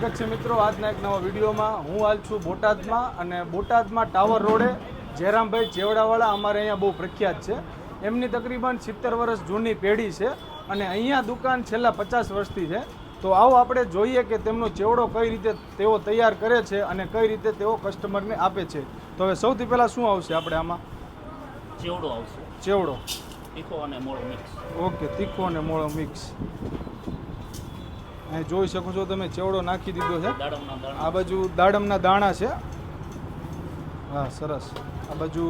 મિત્રો આજના એક નવા વિડીયોમાં. હું હાલ છું બોટાદમાં અને બોટાદમાં ટાવર રોડે જયરામભાઈ ચેવડાવાળા અમારે અહીંયા બહુ પ્રખ્યાત છે. એમની તકરીબન સિત્તેર વર્ષ જૂની પેઢી છે અને અહીંયા દુકાન છેલ્લા પચાસ વર્ષથી છે. તો આવો આપણે જોઈએ કે તેમનો ચેવડો કઈ રીતે તેઓ તૈયાર કરે છે અને કઈ રીતે તેઓ કસ્ટમરને આપે છે. તો હવે સૌથી પહેલાં શું આવશે આપણે આમાં? ચેવડો આવશે. ચેવડો તીખો અને મોળો મિક્સ ઓકે તીખો અને મોળો મિક્સ અહીં જોઈ શકો છો તમે ચેવડો નાખી દીધો છે. આ બાજુ દાડમના દાણા છે. હા સરસ. આ બાજુ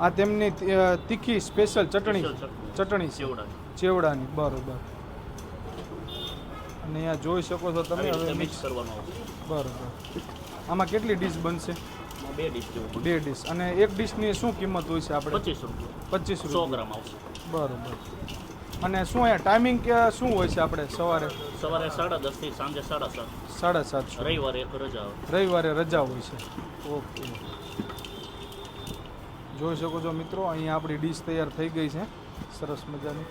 આ તેમની તીખી સ્પેશિયલ ચટણી. ચટણી. ચેવડાની બરોબર. અને અહીંયા જોઈ શકો છો તમે હવે મિક્સ. કરવાનો બરોબર. આમાં કેટલી ડીશ બનશે? બે ડીશ બે ડીશ. અને એક ડીશની શું કિંમત હોય છે આપણે? પચીસ રૂપિયા. પચીસ સો રૂપિયા. ગ્રામ આવશે. બરોબર. અને શું અહીંયા ટાઈમિંગ કે શું હોય છે આપણે સવારે? સવારે સાડા દસથી સાંજે સાડા સાત. સાડા સાત રવિવારે રજા આવે રવિવારે રજા હોય છે. ઓકે. જોઈ શકો છો મિત્રો અહીંયા આપણી ડીશ તૈયાર થઈ ગઈ છે. સરસ મજાની.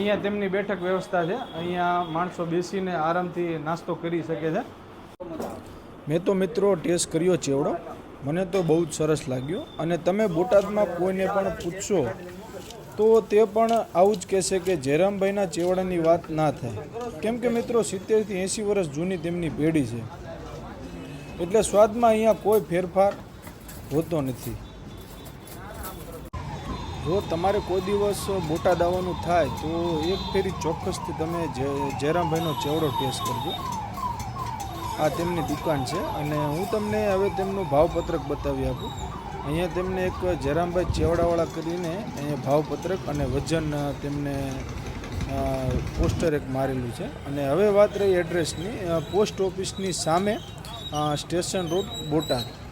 અહીંયા તેમની બેઠક વ્યવસ્થા છે. અહીંયા માણસો બેસીને આરામથી નાસ્તો કરી શકે છે. મેં તો મિત્રો ટેસ્ટ કર્યો ચેવડો મને તો બહુ જ સરસ લાગ્યો. અને તમે બોટાદમાં કોઈને પણ પૂછશો, તો તે પણ આવું જ કહેશે કે જયરામભાઈના ચેવડાની વાત ના થાય. કેમ કે મિત્રો સિત્તેરથી એંસી વર્ષ જૂની તેમની પેઢી છે. એટલે સ્વાદમાં અહીંયા કોઈ ફેરફાર હોતો નથી. જો તમારે કોઈ દિવસ બોટાદ આવવાનું થાય, તો એક ફેરી ચોક્કસથી તમે જય- જયરામભાઈનો ચેવડો ટેસ્ટ કરજો. આ તેમની દુકાન છે અને હું તમને હવે તેમનું ભાવપત્રક બતાવી આપું. અહીંયા તેમને એક જયરામભાઈ ચેવડાવાળા કરીને અહીંયા ભાવપત્રક અને વજન તેમને પોસ્ટર એક મારેલું છે. અને હવે વાત રહી એડ્રેસની પોસ્ટ ઓફિસની સામે સ્ટેશન રોડ બોટાદ.